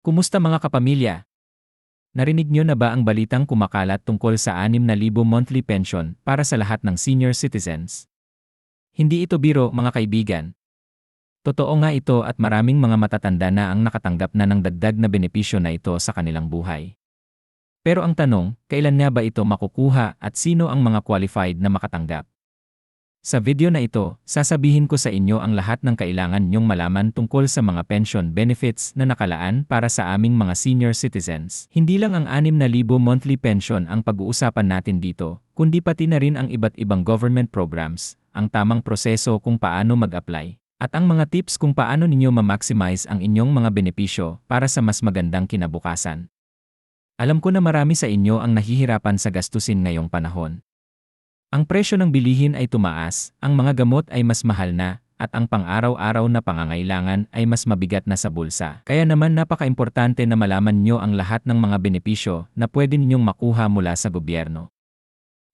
Kumusta mga kapamilya? Narinig nyo na ba ang balitang kumakalat tungkol sa 6,000 monthly pension para sa lahat ng senior citizens? Hindi ito biro mga kaibigan. Totoo nga ito at maraming mga matatanda na ang nakatanggap na ng dagdag na benepisyo na ito sa kanilang buhay. Pero ang tanong, kailan nga ba ito makukuha at sino ang mga qualified na makatanggap? Sa video na ito, sasabihin ko sa inyo ang lahat ng kailangan nyong malaman tungkol sa mga pension benefits na nakalaan para sa aming mga senior citizens. Hindi lang ang 6,000 monthly pension ang pag-uusapan natin dito, kundi pati na rin ang iba't ibang government programs, ang tamang proseso kung paano mag-apply, at ang mga tips kung paano ninyo ma-maximize ang inyong mga benepisyo para sa mas magandang kinabukasan. Alam ko na marami sa inyo ang nahihirapan sa gastusin ngayong panahon. Ang presyo ng bilihin ay tumaas, ang mga gamot ay mas mahal na, at ang pang-araw-araw na pangangailangan ay mas mabigat na sa bulsa. Kaya naman napaka-importante na malaman nyo ang lahat ng mga benepisyo na pwede ninyong makuha mula sa gobyerno.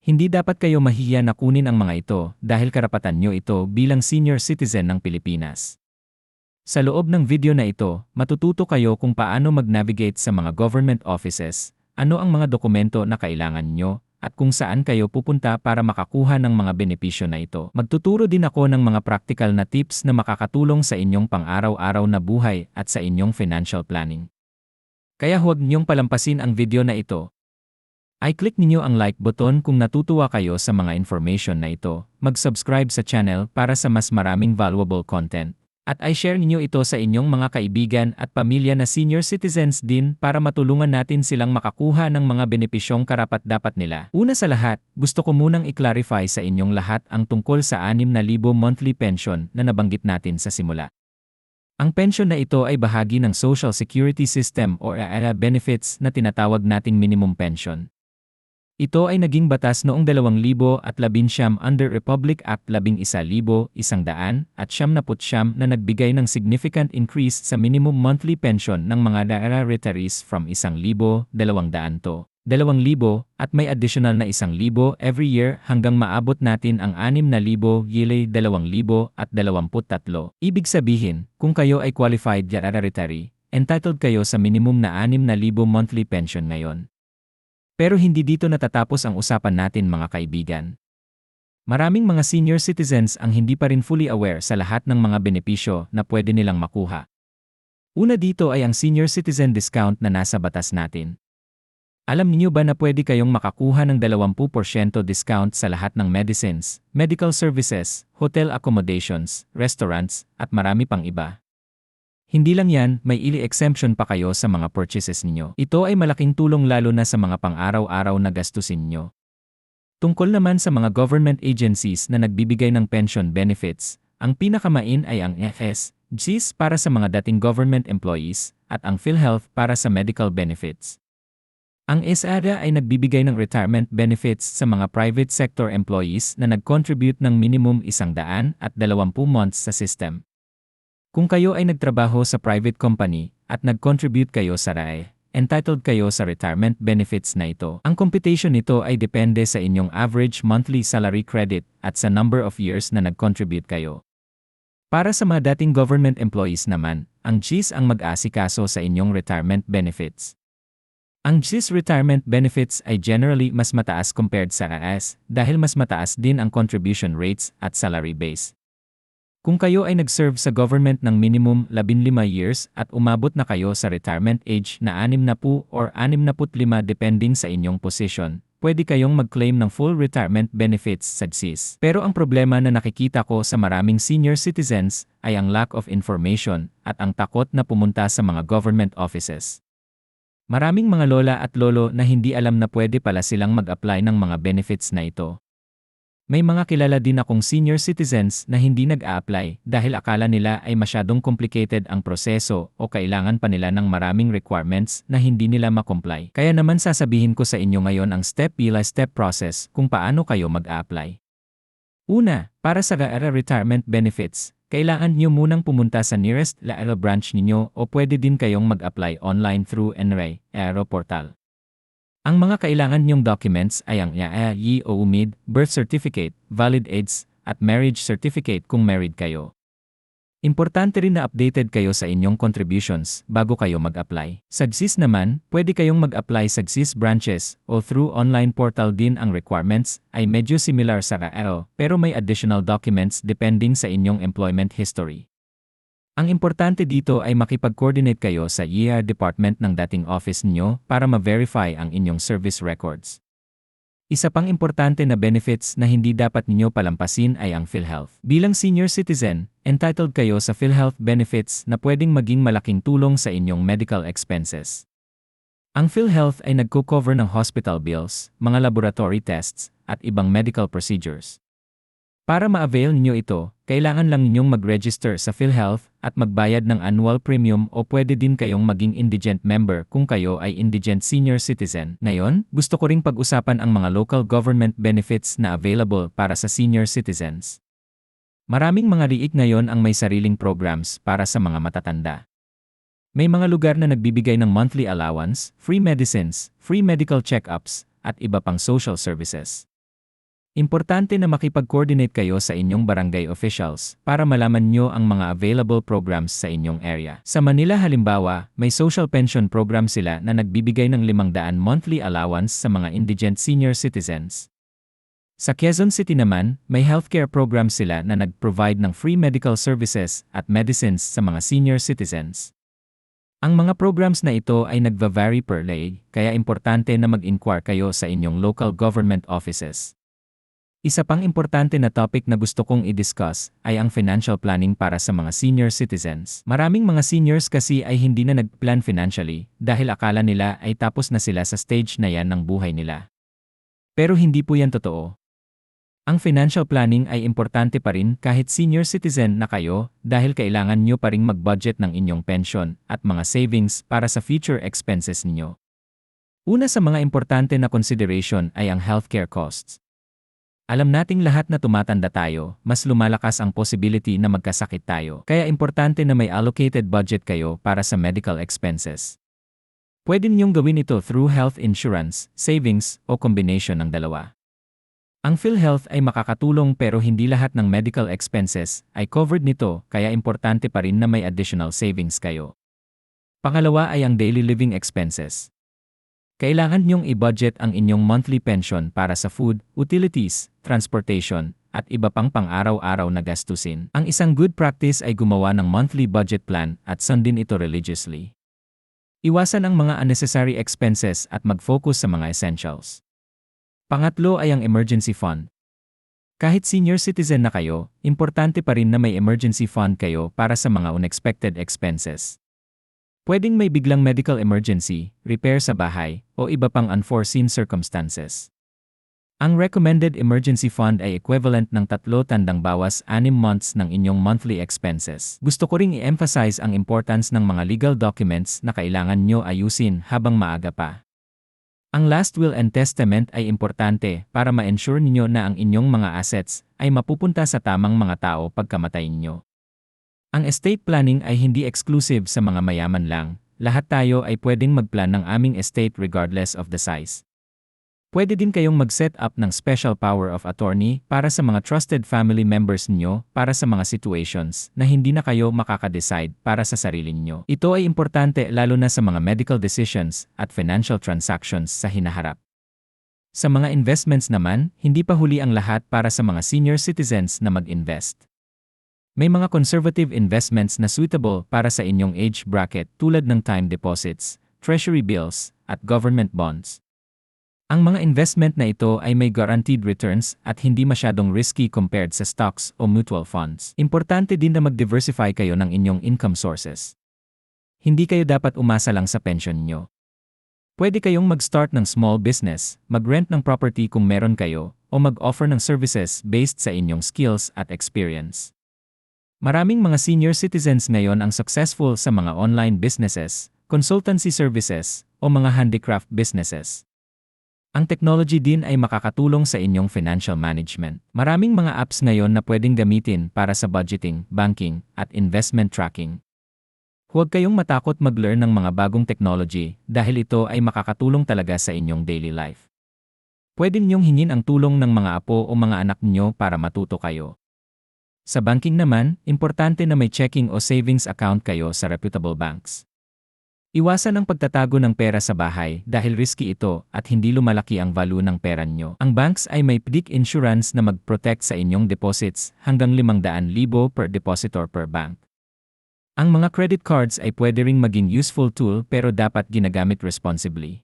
Hindi dapat kayo mahiya na kunin ang mga ito dahil karapatan nyo ito bilang senior citizen ng Pilipinas. Sa loob ng video na ito, matututo kayo kung paano mag-navigate sa mga government offices, ano ang mga dokumento na kailangan nyo, at kung saan kayo pupunta para makakuha ng mga benepisyo na ito. Magtuturo din ako ng mga practical na tips na makakatulong sa inyong pang-araw-araw na buhay at sa inyong financial planning. Kaya huwag niyong palampasin ang video na ito. I-click ninyo ang like button kung natutuwa kayo sa mga information na ito, mag-subscribe sa channel para sa mas maraming valuable content, at i-share ninyo ito sa inyong mga kaibigan at pamilya na senior citizens din para matulungan natin silang makakuha ng mga benepisyong karapat-dapat nila. Una sa lahat, gusto ko munang i-clarify sa inyong lahat ang tungkol sa 6,000 monthly pension na nabanggit natin sa simula. Ang pension na ito ay bahagi ng Social Security System o AARA benefits na tinatawag nating minimum pension. Ito ay naging batas noong 2011 under Republic Act 11,100 at 79 na nagbigay ng significant increase sa minimum monthly pension ng mga daera retirees from 1,200 to 2,000 at may additional na 1,000 every year hanggang maabot natin ang 6,000 yile 2,000 at 23. Ibig sabihin, kung kayo ay qualified daera retiree, entitled kayo sa minimum na 6,000 monthly pension ngayon. Pero hindi dito natatapos ang usapan natin mga kaibigan. Maraming mga senior citizens ang hindi pa rin fully aware sa lahat ng mga benepisyo na pwede nilang makuha. Una dito ay ang senior citizen discount na nasa batas natin. Alam niyo ba na pwede kayong makakuha ng 20% discount sa lahat ng medicines, medical services, hotel accommodations, restaurants, at marami pang iba? Hindi lang yan, may ili exemption pa kayo sa mga purchases ninyo. Ito ay malaking tulong lalo na sa mga pang-araw-araw na gastusin nyo. Tungkol naman sa mga government agencies na nagbibigay ng pension benefits, ang pinakamain ay ang FS, GIS para sa mga dating government employees, at ang PhilHealth para sa medical benefits. Ang SADA ay nagbibigay ng retirement benefits sa mga private sector employees na nag-contribute ng minimum 100 at 20 months sa system. Kung kayo ay nagtrabaho sa private company at nag-contribute kayo sa RAE, entitled kayo sa retirement benefits na ito. Ang computation nito ay depende sa inyong average monthly salary credit at sa number of years na nag-contribute kayo. Para sa mga dating government employees naman, ang GIS ang mag-asikaso sa inyong retirement benefits. Ang GIS retirement benefits ay generally mas mataas compared sa AS dahil mas mataas din ang contribution rates at salary base. Kung kayo ay nag-serve sa government ng minimum 15 years at umabot na kayo sa retirement age na 60 or 65 depending sa inyong position, pwede kayong mag-claim ng full retirement benefits sa GSIS. Pero ang problema na nakikita ko sa maraming senior citizens ay ang lack of information at ang takot na pumunta sa mga government offices. Maraming mga lola at lolo na hindi alam na pwede pala silang mag-apply ng mga benefits na ito. May mga kilala din akong senior citizens na hindi nag-a-apply dahil akala nila ay masyadong complicated ang proseso o kailangan pa nila ng maraming requirements na hindi nila makomply. Kaya naman sasabihin ko sa inyo ngayon ang step-by-step process kung paano kayo mag-a-apply. Una, para sa GAERA retirement benefits, kailangan nyo munang pumunta sa nearest LAERA branch ninyo o pwede din kayong mag-apply online through NREI, Aero Portal. Ang mga kailangan niyong documents ay ang IAI o UMID, birth certificate, valid AIDS, at marriage certificate kung married kayo. Importante rin na updated kayo sa inyong contributions bago kayo mag-apply. Sa GSIS naman, pwede kayong mag-apply sa GSIS branches o through online portal din ang requirements ay medyo similar sa RAL pero may additional documents depending sa inyong employment history. Ang importante dito ay makipag-coordinate kayo sa ER department ng dating office niyo para ma-verify ang inyong service records. Isa pang importante na benefits na hindi dapat ninyo palampasin ay ang PhilHealth. Bilang senior citizen, entitled kayo sa PhilHealth benefits na pwedeng maging malaking tulong sa inyong medical expenses. Ang PhilHealth ay nagko-cover ng hospital bills, mga laboratory tests, at ibang medical procedures. Para ma-avail ninyo ito, kailangan lang ninyong mag-register sa PhilHealth at magbayad ng annual premium o pwede din kayong maging indigent member kung kayo ay indigent senior citizen. Ngayon, gusto ko ring pag-usapan ang mga local government benefits na available para sa senior citizens. Maraming mga riik ngayon ang may sariling programs para sa mga matatanda. May mga lugar na nagbibigay ng monthly allowance, free medicines, free medical check-ups, at iba pang social services. Importante na makipag-coordinate kayo sa inyong barangay officials para malaman nyo ang mga available programs sa inyong area. Sa Manila halimbawa, may social pension program sila na nagbibigay ng 500 monthly allowance sa mga indigent senior citizens. Sa Quezon City naman, may healthcare program sila na nag-provide ng free medical services at medicines sa mga senior citizens. Ang mga programs na ito ay nagva-vary per lay, kaya importante na mag-inquire kayo sa inyong local government offices. Isa pang importante na topic na gusto kong i-discuss ay ang financial planning para sa mga senior citizens. Maraming mga seniors kasi ay hindi na nag-plan financially dahil akala nila ay tapos na sila sa stage na yan ng buhay nila. Pero hindi po yan totoo. Ang financial planning ay importante pa rin kahit senior citizen na kayo dahil kailangan nyo pa rin mag-budget ng inyong pension at mga savings para sa future expenses niyo. Una sa mga importante na consideration ay ang healthcare costs. Alam nating lahat na tumatanda tayo, mas lumalakas ang possibility na magkasakit tayo. Kaya importante na may allocated budget kayo para sa medical expenses. Pwede ninyong gawin ito through health insurance, savings, o combination ng dalawa. Ang PhilHealth ay makakatulong pero hindi lahat ng medical expenses ay covered nito kaya importante pa rin na may additional savings kayo. Pangalawa ay ang daily living expenses. Kailangan niyong i-budget ang inyong monthly pension para sa food, utilities, transportation, at iba pang pang-araw-araw na gastusin. Ang isang good practice ay gumawa ng monthly budget plan at sundin ito religiously. Iwasan ang mga unnecessary expenses at mag-focus sa mga essentials. Pangatlo ay ang emergency fund. Kahit senior citizen na kayo, importante pa rin na may emergency fund kayo para sa mga unexpected expenses. Pwedeng may biglang medical emergency, repair sa bahay, o iba pang unforeseen circumstances. Ang recommended emergency fund ay equivalent ng tatlo tandang bawas 6 months ng inyong monthly expenses. Gusto ko ring i-emphasize ang importance ng mga legal documents na kailangan nyo ayusin habang maaga pa. Ang last will and testament ay importante para ma-ensure ninyo na ang inyong mga assets ay mapupunta sa tamang mga tao pagkamatay nyo. Ang estate planning ay hindi exclusive sa mga mayaman lang. Lahat tayo ay pwedeng magplan ng aming estate regardless of the size. Pwede din kayong mag-set up ng special power of attorney para sa mga trusted family members niyo para sa mga situations na hindi na kayo makaka-decide para sa sarili niyo. Ito ay importante lalo na sa mga medical decisions at financial transactions sa hinaharap. Sa mga investments naman, hindi pa huli ang lahat para sa mga senior citizens na mag-invest. May mga conservative investments na suitable para sa inyong age bracket tulad ng time deposits, treasury bills, at government bonds. Ang mga investment na ito ay may guaranteed returns at hindi masyadong risky compared sa stocks o mutual funds. Importante din na mag-diversify kayo ng inyong income sources. Hindi kayo dapat umasa lang sa pension nyo. Pwede kayong mag-start ng small business, mag-rent ng property kung meron kayo, o mag-offer ng services based sa inyong skills at experience. Maraming mga senior citizens ngayon ang successful sa mga online businesses, consultancy services, o mga handicraft businesses. Ang technology din ay makakatulong sa inyong financial management. Maraming mga apps ngayon na pwedeng gamitin para sa budgeting, banking, at investment tracking. Huwag kayong matakot mag-learn ng mga bagong technology dahil ito ay makakatulong talaga sa inyong daily life. Pwede ninyong hingin ang tulong ng mga apo o mga anak niyo para matuto kayo. Sa banking naman, importante na may checking o savings account kayo sa reputable banks. Iwasan ang pagtatago ng pera sa bahay dahil risky ito at hindi lumalaki ang value ng pera nyo. Ang banks ay may PDIC insurance na mag-protect sa inyong deposits hanggang 500,000 per depositor per bank. Ang mga credit cards ay pwede ring maging useful tool pero dapat ginagamit responsibly.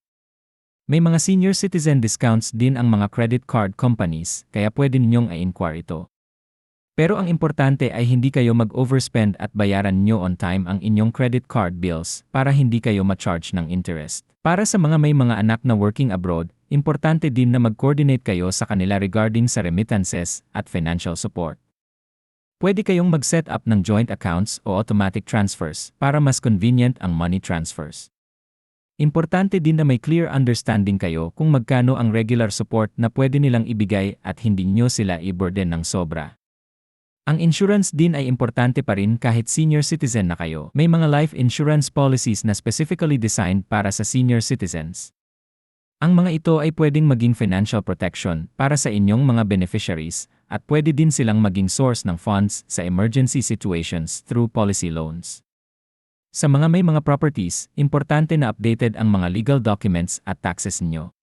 May mga senior citizen discounts din ang mga credit card companies kaya pwede ninyong i-inquire ito. Pero ang importante ay hindi kayo mag-overspend at bayaran nyo on time ang inyong credit card bills para hindi kayo ma-charge ng interest. Para sa mga may mga anak na working abroad, importante din na mag-coordinate kayo sa kanila regarding sa remittances at financial support. Pwede kayong mag-set up ng joint accounts o automatic transfers para mas convenient ang money transfers. Importante din na may clear understanding kayo kung magkano ang regular support na pwede nilang ibigay at hindi nyo sila i-burden ng sobra. Ang insurance din ay importante pa rin kahit senior citizen na kayo. May mga life insurance policies na specifically designed para sa senior citizens. Ang mga ito ay pwedeng maging financial protection para sa inyong mga beneficiaries at pwede din silang maging source ng funds sa emergency situations through policy loans. Sa mga may mga properties, importante na updated ang mga legal documents at taxes niyo.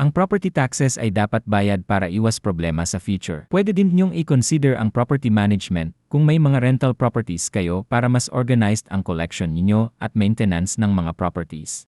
Ang property taxes ay dapat bayad para iwas problema sa future. Pwede din niyong i-consider ang property management kung may mga rental properties kayo para mas organized ang collection ninyo at maintenance ng mga properties.